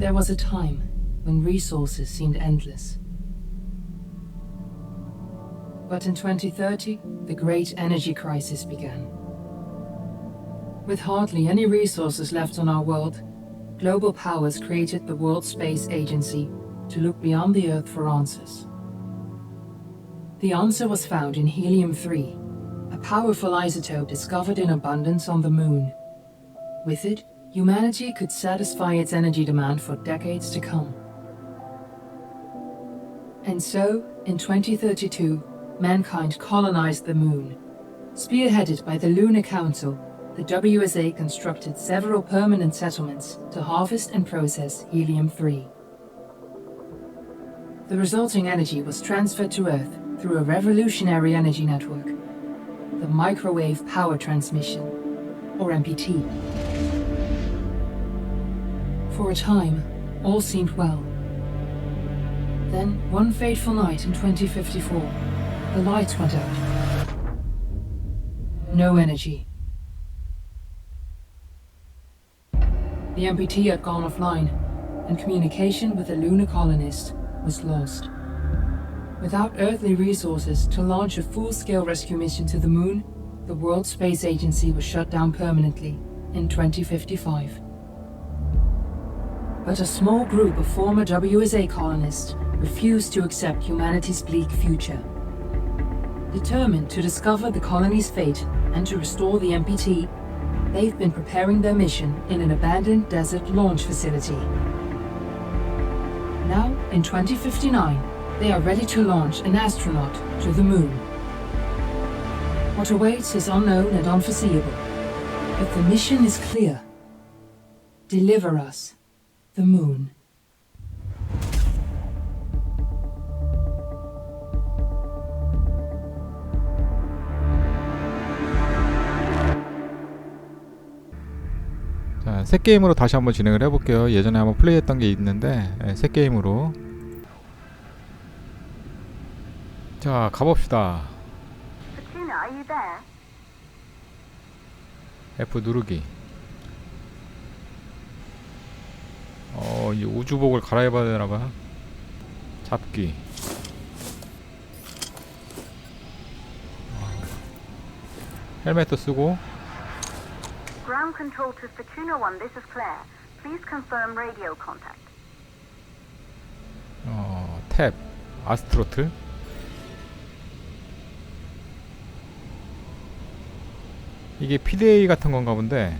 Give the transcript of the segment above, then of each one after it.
There was a time when resources seemed endless. But in 2030, the great energy crisis began. With hardly any resources left on our world, global powers created the World Space Agency to look beyond the Earth for answers. The answer was found in helium 3, a powerful isotope discovered in abundance on the Moon. With it, humanity could satisfy its energy demand for decades to come. And so, in 2032, mankind colonized the Moon. Spearheaded by the Lunar Council, the WSA constructed several permanent settlements to harvest and process helium 3. The resulting energy was transferred to Earth through a revolutionary energy network, the Microwave Power Transmission, or MPT. For a time, all seemed well. Then, one fateful night in 2054, the lights went out. No energy. The MPT had gone offline, and communication with the lunar colonist was lost. Without earthly resources to launch a full scale rescue mission to the moon, the World Space Agency was shut down permanently in 2055. But a small group of former WSA colonists refused to accept humanity's bleak future. Determined to discover the colony's fate and to restore the MPT, they've been preparing their mission in an abandoned desert launch facility. Now, in 2059, they are ready to launch an astronaut to the moon. What awaits is unknown and unforeseeable, but the mission is clear. Deliver us the moon. 자, 새 게임으로 다시 한번 진행을 해볼게요. 예전에 한번 플레이했던 게 있는데 예, 새 게임으로 자 가봅시다. Fortuna, are you there? F 누르기. 어, 이 우주복을 갈아입어야 되나봐요. 잡기. 어, 헬멧도 쓰고 Ground control to Fortuna 1, this is Claire. Please confirm radio contact. 어, 탭 아스트로틀 이게 PDA 같은 건가 본데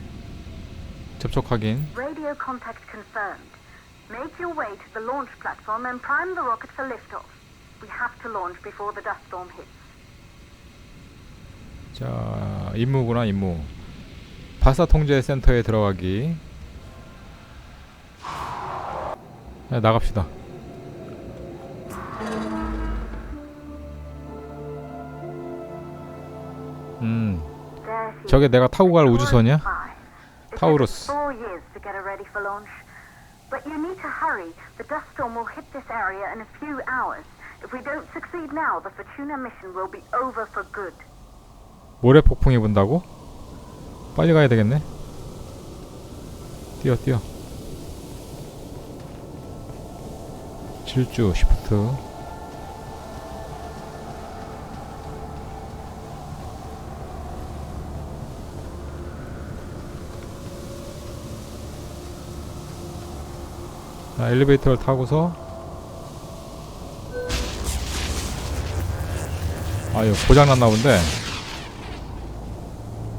접촉 확인 Radio contact confirmed. Make your way to the launch platform and prime the rocket for liftoff. We have to launch before the dust storm hits. 자 임무구나 임무 발사 통제 센터에 들어가기 자, 나갑시다 음 저게. 내가 타고 갈 우주선이야? Five. It Taurus. took us four years to get her ready for launch. But you need to hurry. The dust storm will hit this area in a few hours. If we don't succeed now, the Fortuna mission will be over for good. 모래 폭풍이 분다고? 빨리 가야 되겠네. 뛰어 뛰어. 질주 시프트. 자, 엘리베이터를 타고서 아 이거 고장났나 본데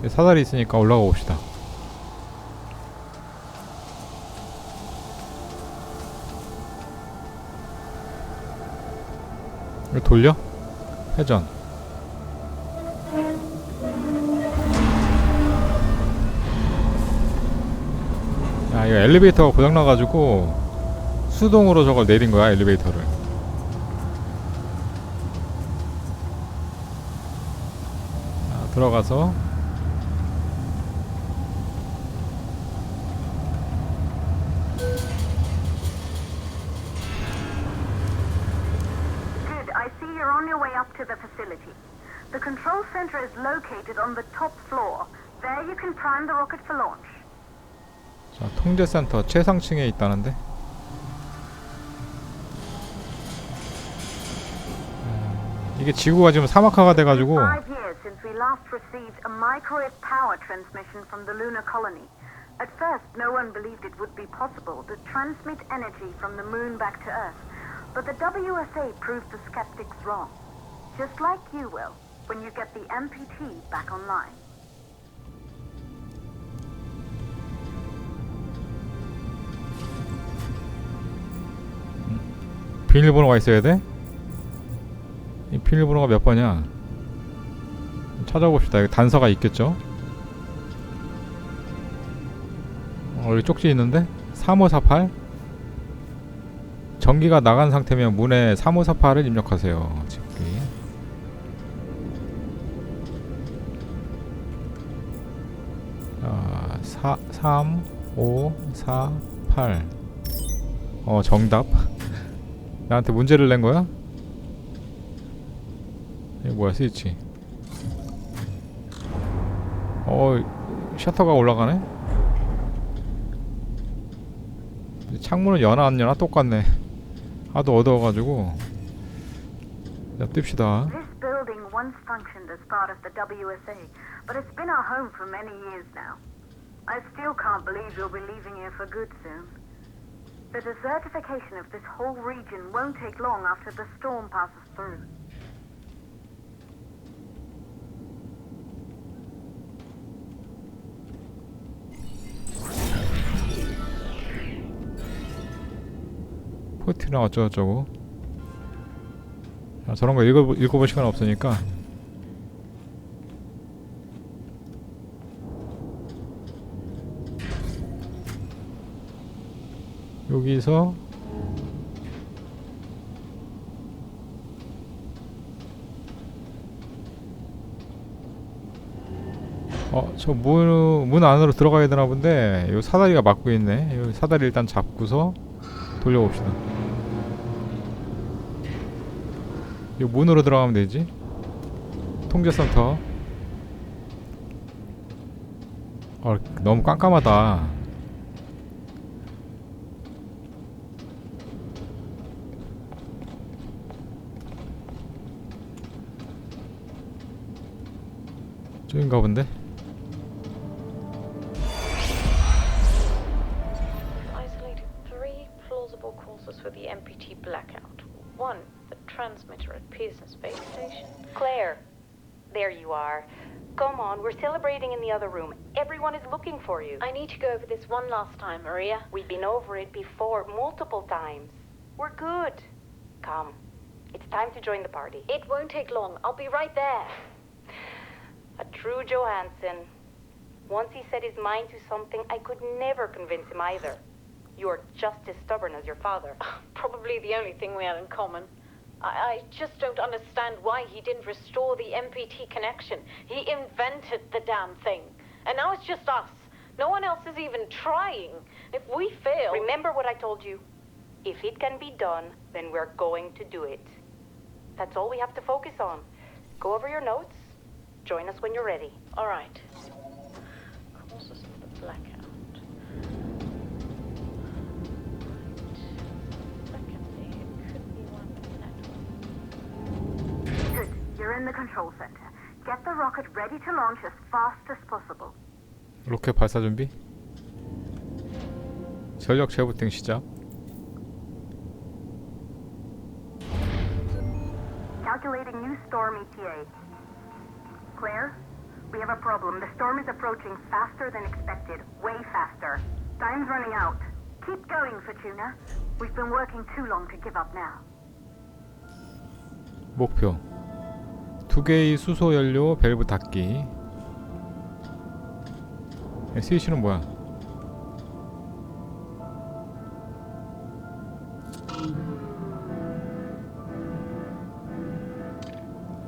사다리 있으니까 올라가 봅시다. 이거 돌려? 회전. 야, 이거 엘리베이터가 고장나가지고 수동으로 저걸 내린 거야, 엘리베이터를. 자, 들어가서. 자, 통제센터 최상층에 있다는데 이게 지구가 지금 사막화가 돼가지고 Five years since we last received a microwave power transmission from the lunar colony. At first, no one believed it would be possible to transmit energy from the moon back to Earth. But the WSA proved the skeptics wrong. Just like you will when you get the MPT back online. 비밀번호가 있어야 돼? 이 비밀번호가 몇 번이야? 찾아봅시다. 여기 단서가 있겠죠? 어, 여기 쪽지 있는데? 3548? 전기가 나간 상태면 문에 3548을 입력하세요. 집기. 자, 4, 3, 5, 4, 8. 어, 정답. 나한테 문제를 낸 거야? 뭐야 스위치 어 셔터가 올라가네 창문은 여나 안 여나 똑같네 하도 어두워가지고 자 뜹시다 but it's been our home for many years now. I still can't believe you'll be leaving here for good soon. The desertification of this whole region won't take long after the storm passes through. 포트나 어쩌고저쩌고 아, 저런 거 읽어, 읽어볼 시간 없으니까 여기서 어, 저 문, 문 안으로 들어가야 되나 본데 요 사다리가 막고 있네. 요 사다리 일단 잡고서 돌려봅시다. 이 문으로 들어가면 되지. 통제센터. 어, 너무 깜깜하다. 저긴가 본데? Transmitter at Pearson Space Station. Claire, there you are. Come on, we're celebrating in the other room. Everyone is looking for you. I need to go over this one last time, Maria. We've been over it before, multiple times. We're good. Come. It's time to join the party. It won't take long. I'll be right there. A true Johansson. Once he set his mind to something, I could never convince him either. You're just as stubborn as your father. Probably the only thing we have in common. I, I just don't understand why he didn't restore the MPT connection. He invented the damn thing. And now it's just us. No one else is even trying. If we fail. Remember what I told you. If it can be done, then we're going to do it. That's all we have to focus on. Go over your notes. Join us when you're ready. All right. Causes of the blackout. You're in the control center. Get the rocket ready to launch as fast as possible. 로켓 발사 준비. 전력 재부팅 시작. Calculating new storm ETA. Claire, we have a problem. The storm is approaching faster than expected. Way faster. Time's running out. Keep going, Fortuna. We've been working too long to give up now. 목표. 두 개의 수소 연료 밸브 닫기. 스위치는 뭐야?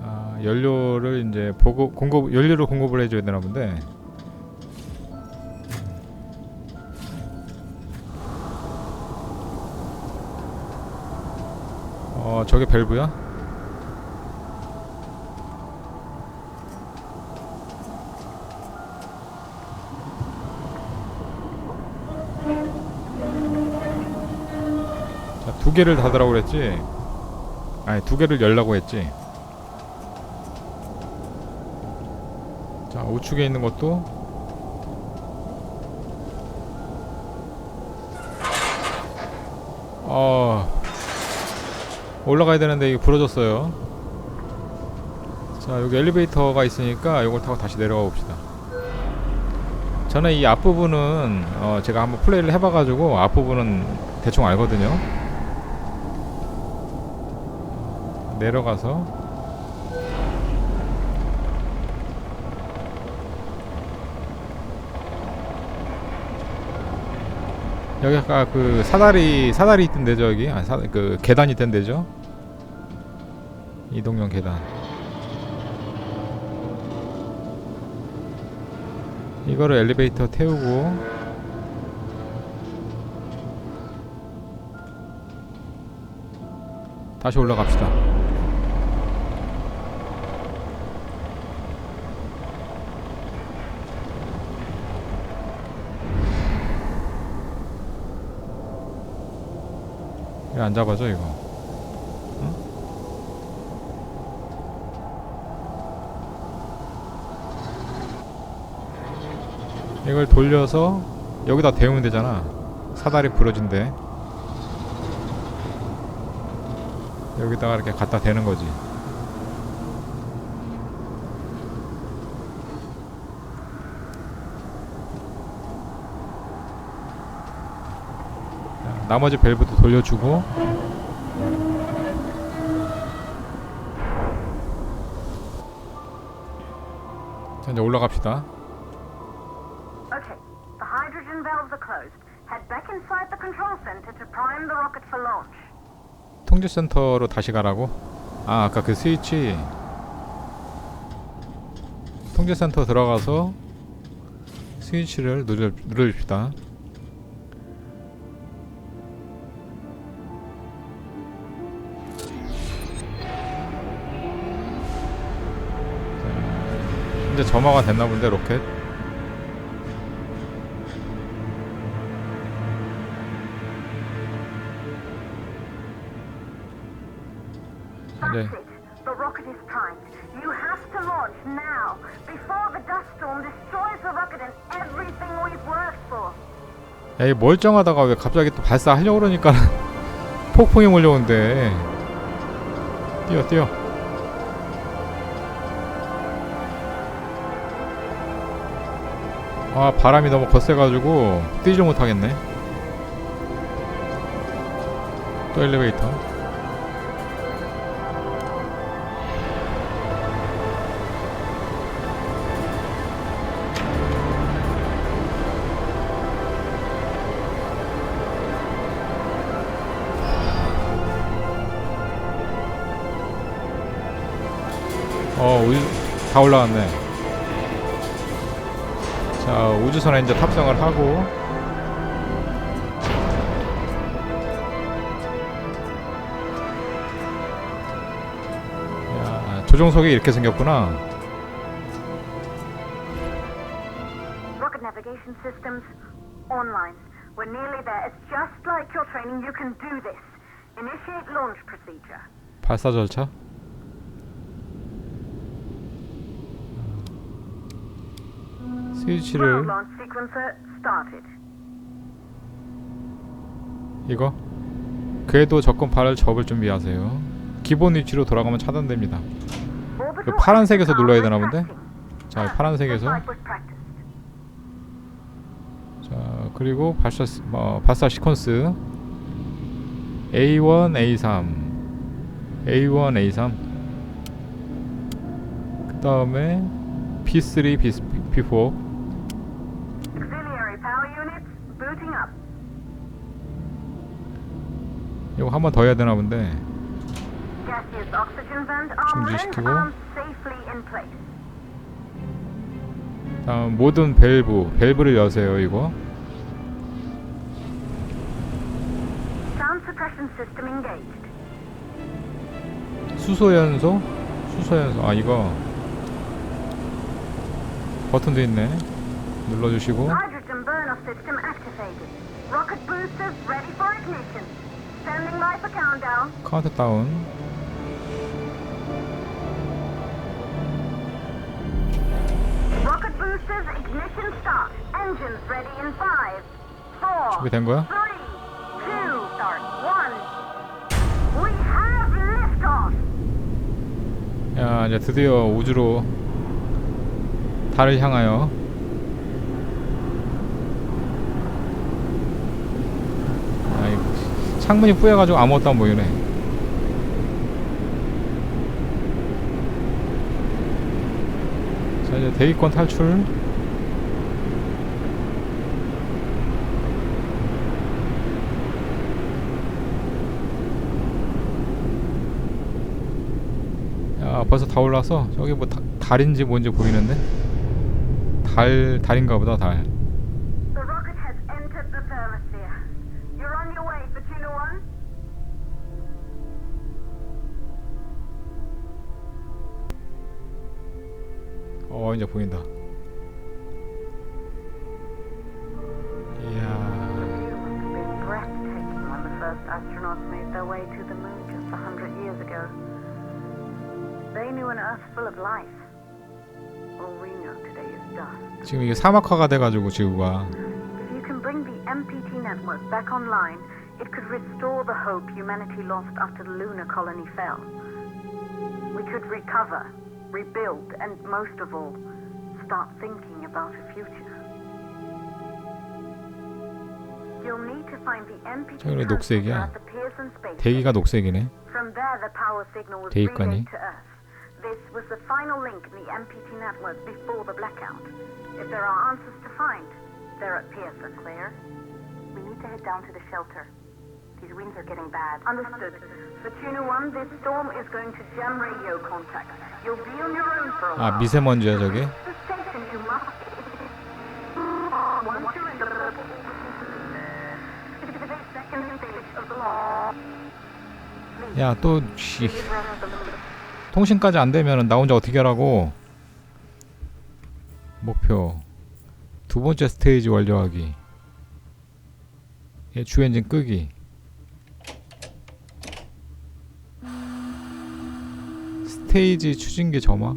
아, 연료를 이제 보급 공급 연료를 공급을 해줘야 되나 본데. 어, 저게 밸브야? 두 개를 닫으라고 그랬지? 아니 두 개를 열라고 했지. 자 우측에 있는 것도. 어 올라가야 되는데 이게 부러졌어요. 자 여기 엘리베이터가 있으니까 이걸 타고 다시 내려가 봅시다. 저는 이 앞부분은 어, 제가 한번 플레이를 해봐가지고 앞부분은 대충 알거든요. 내려가서 여기 아까 그 사다리 사다리 있던 데죠 여기? 아, 사, 그 계단 있던 데죠? 이동용 계단. 이거를 엘리베이터 태우고 다시 올라갑시다 이거 안 잡아줘 이거. 응? 이걸 돌려서 여기다 대우면 되잖아. 사다리 부러진대 여기다가 이렇게 갖다 대는 거지 나머지 밸브도 돌려주고 자 이제 올라갑시다. 통제센터로 다시 가라고? 아 아까 그 스위치 통제센터 들어가서 스위치를 누르, 누르십시다 이제 점화가 됐나 본데 로켓 네. 야, 이 멀쩡하다가 왜 갑자기 또 발사하려고 그러니까 폭풍이 몰려온대. 뛰어, 뛰어. 아, 바람이 너무 거세가지고 뛰질 못하겠네. 또 엘리베이터. 어, 다 올라왔네. 자, 우주선에 이제 탑승을 하고. 야, 조종석이 이렇게 생겼구나. Rocket navigation systems online. We're nearly there. It's just like your training. You can do this. Initiate launch procedure. 발사 절차. Ground 스위치를. 이거 궤도 접근 발을 접을 준비하세요. 기본 위치로 돌아가면 차단됩니다. 그 파란색에서 눌러야 되나 본데? 자, 파란색에서. 자 그리고 발사 시- 어, 발사 시퀀스 A1, A3, A1, A3. 그 다음에 B3, B, B4. 이거 한 번 더 해야 되나 본데. Place. 다음 모든 밸브, 밸브를 여세요. 이거. Sound suppression system engaged. 수소 연소, 수소 연소. 아 이거 버튼도 있네. 눌러주시고. Hydrogen burner system activated. Rocket boosters ready for ignition. Standing by for countdown. 카운트 다운. Rocket Boosters ignition start. Engines ready in five, four, 준비된 거야? 야 이제 드디어 우주로 달을 향하여 아이 창문이 뿌여가지고 아무것도 안 보이네. 자 이제 대기권 탈출. 야 벌써 다 올라서 저기 뭐 다, 달인지 뭔지 보이는데? 달 달인가 보다 달 어 이제 보인다 이야 It must have been breathtaking when the first astronauts made their way to the moon just a hundred years ago. They knew an Earth full of life. All we know today is dust. 지금 이게 사막화가 돼가지고 지구가 If you can bring the MPT network back online, it could restore the hope humanity lost after the lunar colony fell. We could recover, rebuild, and most of all, start thinking about a future. You'll need to find the MPT 저기는 transmitter 녹색이야. at the Pearson space 대기가 녹색이네 From there, the power signal was 대기권이. relayed to Earth. This was the final link in the MPT network before the blackout. If there are answers to find, they're at Pearson. Claire? We need to head down to the shelter. These winds are getting bad. Understood. Fortuna 1, this storm is going to jam radio contact. 아 미세먼지야 저게. 야또 통신까지 안 되면 나 혼자 어떻게 하라고 목표 두 번째 스테이지 완료하기 예, 주엔진 끄기 스테이지 추진기 점화?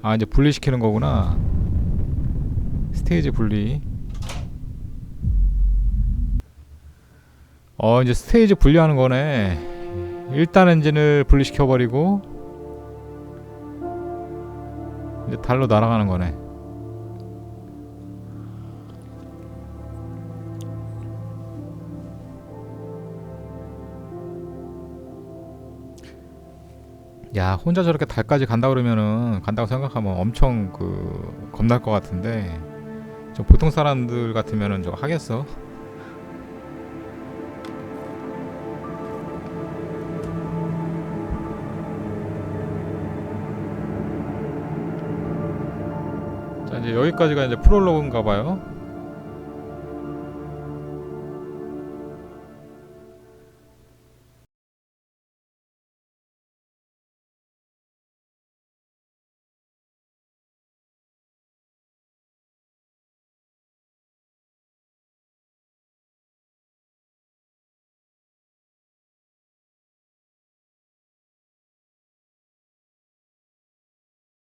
아 이제 분리시키는 거구나. 스테이지 분리. 어 이제 스테이지 분리하는 거네. 1단 엔진을 분리시켜버리고 이제 달로 날아가는 거네 야 혼자 저렇게 달까지 간다 그러면은 간다고 생각하면 엄청 그 겁날 것 같은데 저 보통 사람들 같으면은 저거 하겠어? 자 이제 여기까지가 이제 프롤로그인가 봐요.